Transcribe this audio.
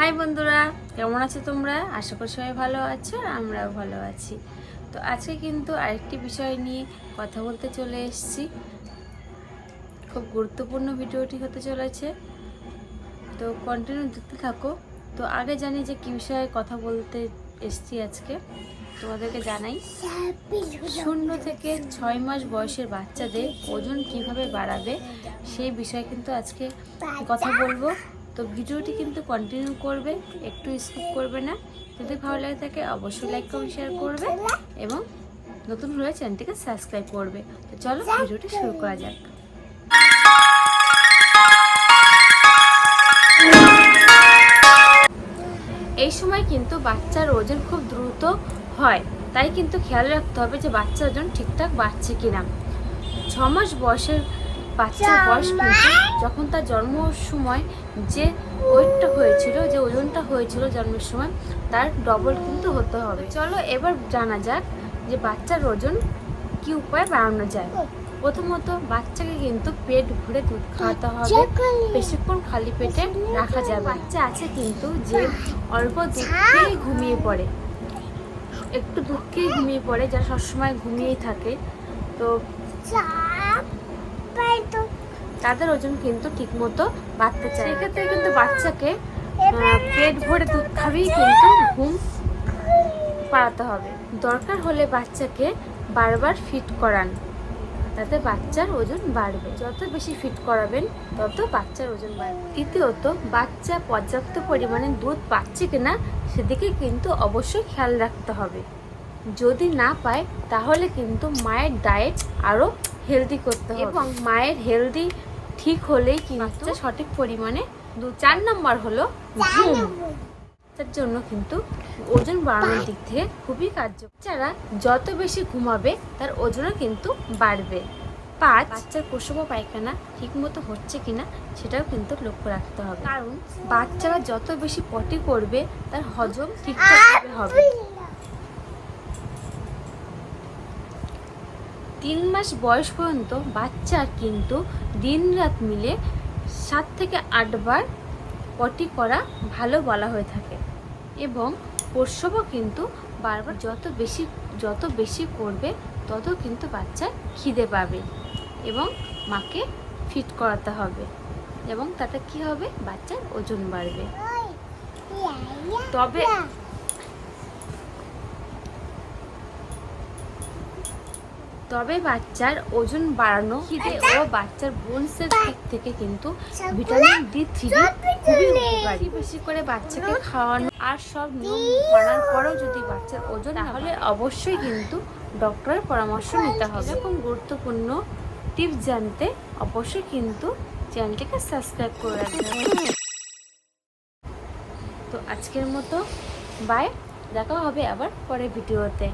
High বন্ধুরা, কেমন আছো তোমরা? আশা করি সবাই ভালো আছো আর আমরাও ভালো আছি। তো আজকে কিন্তু আরেকটি বিষয় নিয়ে কথা বলতে চলে এসেছি। খুব গুরুত্বপূর্ণ ভিডিওটি হতে চলেছে। তো কন্টিনিউ দেখতে থাকো। তো আগে জানি যে কী বিষয়ে কথা বলতে এসেছি আজকে। তোমাদেরকে জানাই, শূন্য থেকে ছয় মাস বয়সের বাচ্চাদের ওজন কীভাবে বাড়াবে, সেই বিষয়ে কিন্তু আজকে কথা বলব। তো ভিডিওটি কিন্তু কন্টিনিউ করবে, একটু স্কিপ করবে না। যদি ভালো লাগে থাকে অবশ্যই লাইক কমেন্ট শেয়ার করবে এবং নতুন হলে চ্যানেলটিকে সাবস্ক্রাইব করবে। তো চলো ভিডিওটি শুরু করা যাক। এই সময় কিন্তু বাচ্চার ওজন খুব দ্রুত হয়, তাই কিন্তু খেয়াল রাখতে হবে যে বাচ্চার ওজন ঠিকঠাক বাড়ছে কিনা। ছ মাস বয়সের বাচ্চার বয়স কিন্তু যখন তার জন্মর সময় যে ওয়েটটা হয়েছিল যে ওজনটা হয়েছিল জন্মের সময় তার ডবল কিন্তু হতে হবে। চলো এবার জানা যাক যে বাচ্চার ওজন কি উপায়ে বাড়ানো যায়। প্রথমত বাচ্চাকে কিন্তু পেট ভরে দুধ খাওয়াতে হবে। বেশিক্ষণ খালি পেটে রাখা যায় বাচ্চা আছে কিন্তু যে অল্প দুধ খেয়েই ঘুমিয়ে পড়ে। একটু দুধ খেয়েই ঘুমিয়ে পড়ে যারা সবসময় ঘুমিয়েই থাকে। তো তাদের ওজন কিন্তু ঠিকমতো বাড়তে চায় সেক্ষেত্রে কিন্তু বাচ্চাকে পেট ভরে দুধ খাবেই কিন্তু ঘুম পাড়াতে হবে। দরকার হলে বাচ্চাকে বারবার ফিট করান। তাতে বাচ্চার ওজন বাড়বে। যত বেশি ফিট করাবেন তত বাচ্চার ওজন বাড়বে। তৃতীয়ত বাচ্চা পর্যাপ্ত পরিমাণে দুধ পাচ্ছে কিনা সেদিকে কিন্তু অবশ্যই খেয়াল রাখতে হবে। যদি না পায় তাহলে কিন্তু মায়ের ডায়েট আরও হেলদি করতে হবে। এবং মায়ের হেলদি ঠিক হলেই কিন্তু সঠিক পরিমাণে দু চার নম্বর হলো ঘুম। তার জন্য কিন্তু ওজন বাড়ানোর দিক থেকে খুবই কার্যকর। যারা যত বেশি ঘুমাবে তার ওজনও কিন্তু বাড়বে। পাঁচ বাচ্চার প্রসব পায়খানা ঠিক মতো হচ্ছে কিনা সেটাও কিন্তু লক্ষ্য রাখতে হবে। কারণ বাচ্চারা যত বেশি পটি করবে তার হজম ঠিকঠাকভাবে হবে। তিন মাস বয়স পর্যন্ত বাচ্চার কিন্তু দিন রাত মিলে সাত থেকে আটবার পটি করা ভালো বলা হয়ে থাকে এবং প্রসবও কিন্তু বারবার যত বেশি যত বেশি করবে তত কিন্তু বাচ্চার খিদে পাবে এবং মাকে ফিট করাতে হবে এবং তাতে কি হবে? বাচ্চার ওজন বাড়বে। তবে তবে বাচ্চার ওজন বাড়ানো খিদে ও বাচ্চার বোনসের দিক থেকে কিন্তু ভিটামিন ডি থ্রি খুবই উপকারী। বেশি করে বাচ্চাকে খাওয়ানো আর সব নিয়ম মানার পরেও যদি বাচ্চার ওজন তাহলে অবশ্যই কিন্তু ডক্টরের পরামর্শ নিতে হবে। এরকম গুরুত্বপূর্ণ টিপস জানতে অবশ্যই কিন্তু চ্যানেলটিকে সাবস্ক্রাইব করে হবে তো আজকের মতো বাই দেখা হবে আবার পরের ভিডিওতে।